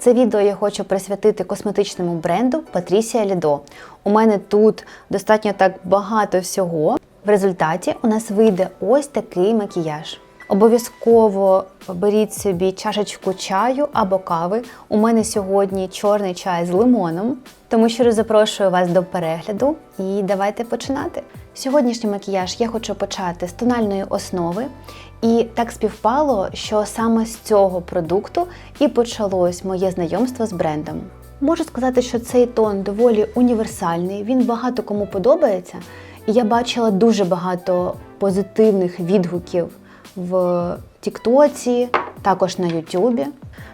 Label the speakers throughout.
Speaker 1: Це відео я хочу присвятити косметичному бренду Patricia Lido. У мене тут достатньо так багато всього. В результаті у нас вийде ось такий макіяж. Обов'язково беріть собі чашечку чаю або кави. У мене сьогодні чорний чай з лимоном, тому що запрошую вас до перегляду і давайте починати. Сьогоднішній макіяж я хочу почати з тональної основи, і так співпало, що саме з цього продукту і почалось моє знайомство з брендом. Можу сказати, що цей тон доволі універсальний, він багато кому подобається, і я бачила дуже багато позитивних відгуків в Тіктоці, також на Ютубі.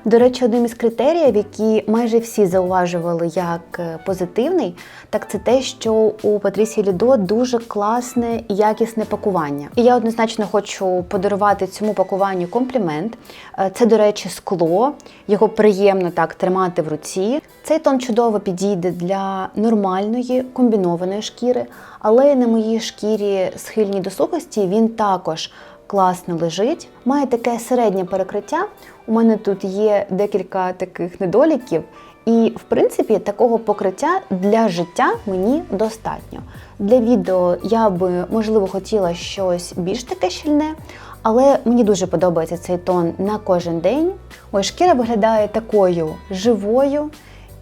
Speaker 1: До речі, одним із критеріїв, які майже всі зауважували як е, позитивний, так це те, що у Патрісі Лідо дуже класне і якісне пакування. І я однозначно хочу подарувати цьому пакуванню комплімент. Е, Це, до речі, скло, його приємно так тримати в руці. Цей тон чудово підійде для нормальної комбінованої шкіри, але на моїй шкірі схильній до сухості він також класно лежить, має таке середнє перекриття. У мене тут є декілька таких недоліків, і в принципі такого покриття для життя мені достатньо. Для відео я би можливо хотіла щось більш таке щільне, але мені дуже подобається цей тон на кожен день. Ось шкіра виглядає такою живою.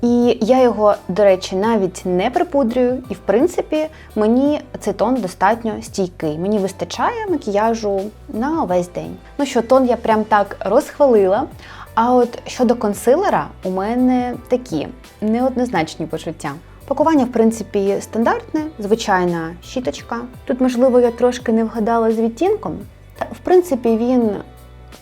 Speaker 1: І я його, до речі, навіть не припудрюю, і в принципі мені цей тон достатньо стійкий. Мені вистачає макіяжу на весь день. Ну що, тон я прям так розхвалила. А от щодо консилера, у мене такі неоднозначні почуття. Пакування, в принципі, стандартне, звичайна щіточка. Тут, можливо, я трошки не вгадала з відтінком. Та, в принципі, він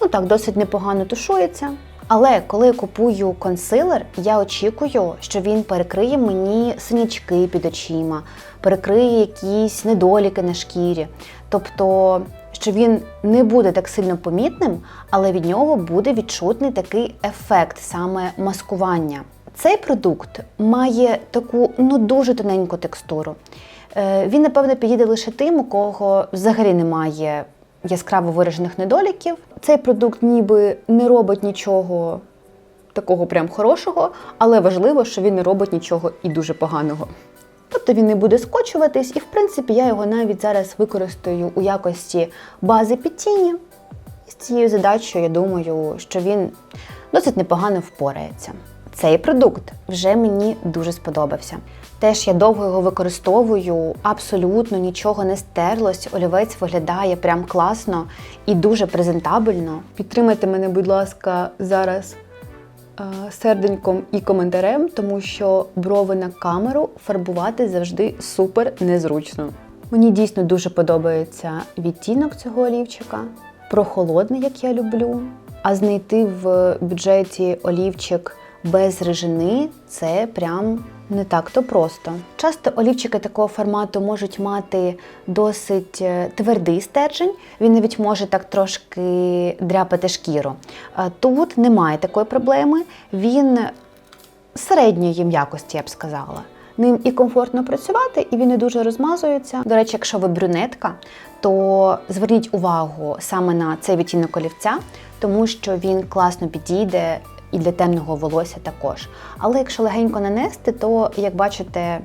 Speaker 1: ну так досить непогано тушується. Але коли я купую консилер, я очікую, що він перекриє мені синячки під очима, перекриє якісь недоліки на шкірі. Тобто, що він не буде так сильно помітним, але від нього буде відчутний такий ефект саме маскування. Цей продукт має таку ну дуже тоненьку текстуру. Е, Він, напевно, підійде лише тим, у кого взагалі немає яскраво виражених недоліків. Цей продукт ніби не робить нічого такого прям хорошого, але важливо, що він не робить нічого і дуже поганого. Тобто він не буде скочуватись, і в принципі я його навіть зараз використаю у якості бази під тіні. З цією задачею я думаю, що він досить непогано впорається. Цей продукт вже мені дуже сподобався. Теж я довго його використовую, абсолютно нічого не стерлось. Олівець виглядає прям класно і дуже презентабельно. Підтримайте мене, будь ласка, зараз е, серденьком і коментарем, тому що брови на камеру фарбувати завжди супер незручно. Мені дійсно дуже подобається відтінок цього олівчика, прохолодний, як я люблю. А знайти в бюджеті олівчик без рижини це прям не так-то просто. Часто олівчики такого формату можуть мати досить е, твердий стержень, він навіть може так трошки дряпати шкіру. Тут немає такої проблеми, він середньої м'якості, я б сказала. Ним і комфортно працювати, і він не дуже розмазується. До речі, якщо ви брюнетка, то зверніть увагу саме на цей відтінок олівця, тому що він класно підійде і для темного волосся також. Але якщо легенько нанести, то, як бачите,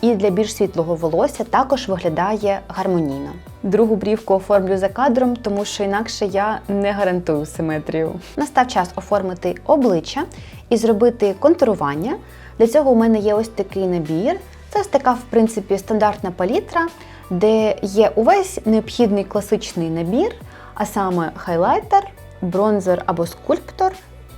Speaker 1: і для більш світлого волосся також виглядає гармонійно. Другу брівку оформлю за кадром, тому що інакше я не гарантую симетрію. Настав час оформити обличчя і зробити контурування. Для цього у мене є ось такий набір. Це ось така, в принципі, стандартна палітра, де є увесь необхідний класичний набір, а саме хайлайтер, бронзер або скульптор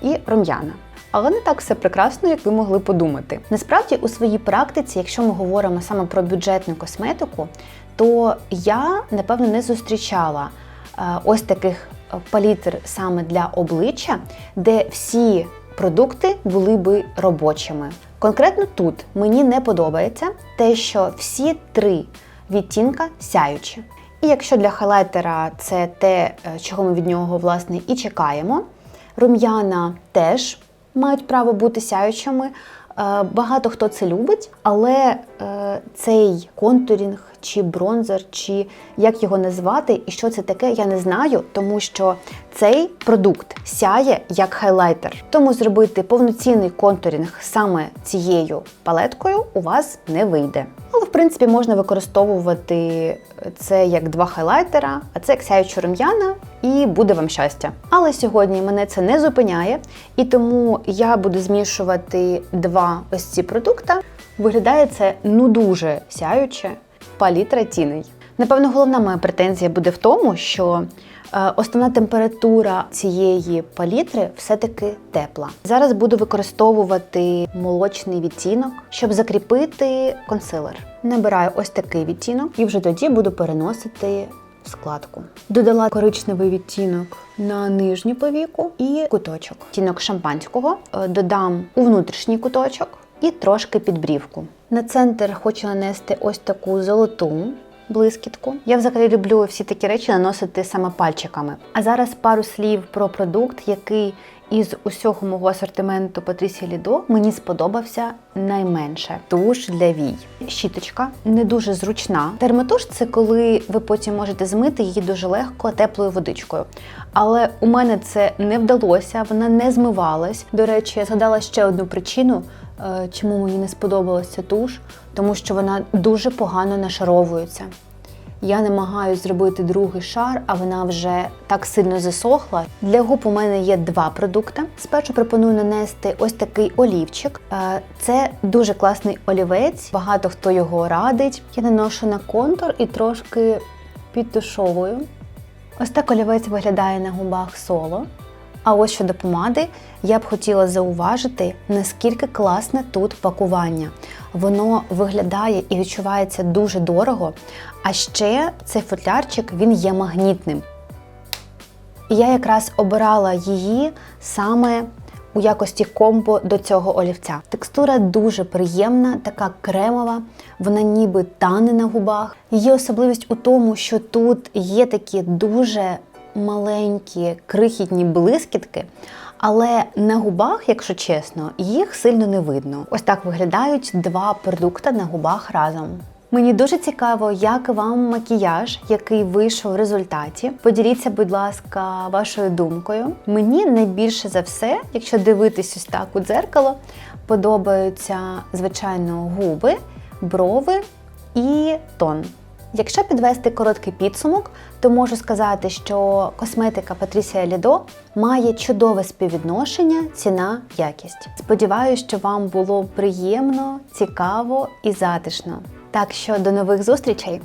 Speaker 1: і рум'яна. Але не так все прекрасно, як ви могли подумати. Насправді, у своїй практиці, якщо ми говоримо саме про бюджетну косметику, то я напевно не зустрічала е, ось таких палітр саме для обличчя, де всі продукти були би робочими. Конкретно тут мені не подобається те, що всі три відтінка сяючі. І якщо для хайлайтера це те, е, чого ми від нього власне і чекаємо, рум'яна теж мають право бути сяючими. Е, Багато хто це любить, але е, цей контурінг чи бронзер, чи як його назвати, і що це таке, я не знаю, тому що цей продукт сяє як хайлайтер. Тому зробити повноцінний контурінг саме цією палеткою у вас не вийде. Але в принципі можна використовувати це як два хайлайтера, а це як сяюча рум'яна, і буде вам щастя. Але сьогодні мене це не зупиняє, і тому я буду змішувати два ось ці продукти. Виглядає це ну дуже сяюче палітра тіней. Напевно, головна моя претензія буде в тому, що е, основна температура цієї палітри все-таки тепла. Зараз буду використовувати молочний відтінок, щоб закріпити консилер. Набираю ось такий відтінок і вже тоді буду переносити складку. Додала коричневий відтінок на нижню повіку і куточок. Відтінок шампанського е, додам у внутрішній куточок і трошки під брівку. На центр хочу нанести ось таку золоту блискітку. Я взагалі люблю всі такі речі наносити саме пальчиками. А зараз пару слів про продукт, який із усього мого асортименту Patricia Lido мені сподобався найменше. Туш для вій. Щіточка не дуже зручна. Термотуш це коли ви потім можете змити її дуже легко теплою водичкою. Але у мене це не вдалося, вона не змивалась. До речі, я згадала ще одну причину. е, Чому мені не сподобалася туш, тому що вона дуже погано нашаровується. Я намагаюся зробити другий шар, а вона вже так сильно засохла. Для губ у мене є два продукти. Спершу пропоную нанести ось такий олівчик. Е, Це дуже класний олівець, багато хто його радить. Я наношу на контур і трошки підтушовую. Ось так олівець виглядає на губах соло. А ось щодо помади, я б хотіла зауважити, наскільки класне тут пакування. Воно виглядає і відчувається дуже дорого. А ще цей футлярчик він є магнітним. І я якраз обирала її саме у якості комбо до цього олівця. Текстура дуже приємна, така кремова, вона ніби тане на губах. Її особливість у тому, що тут є такі дуже маленькі крихітні блискітки, але на губах, якщо чесно, їх сильно не видно. Ось так виглядають два продукти на губах разом. Мені дуже цікаво, як вам макіяж, який вийшов в результаті. Поділіться, будь ласка, вашою думкою. Мені найбільше за все, якщо дивитись ось так у дзеркало, подобаються звичайно губи, брови і тон. Якщо підвести короткий підсумок, то можу сказати, що косметика Patricia Lido має чудове співвідношення ціна-якість. Сподіваюсь, що вам було приємно, цікаво і затишно. Так що до нових зустрічей!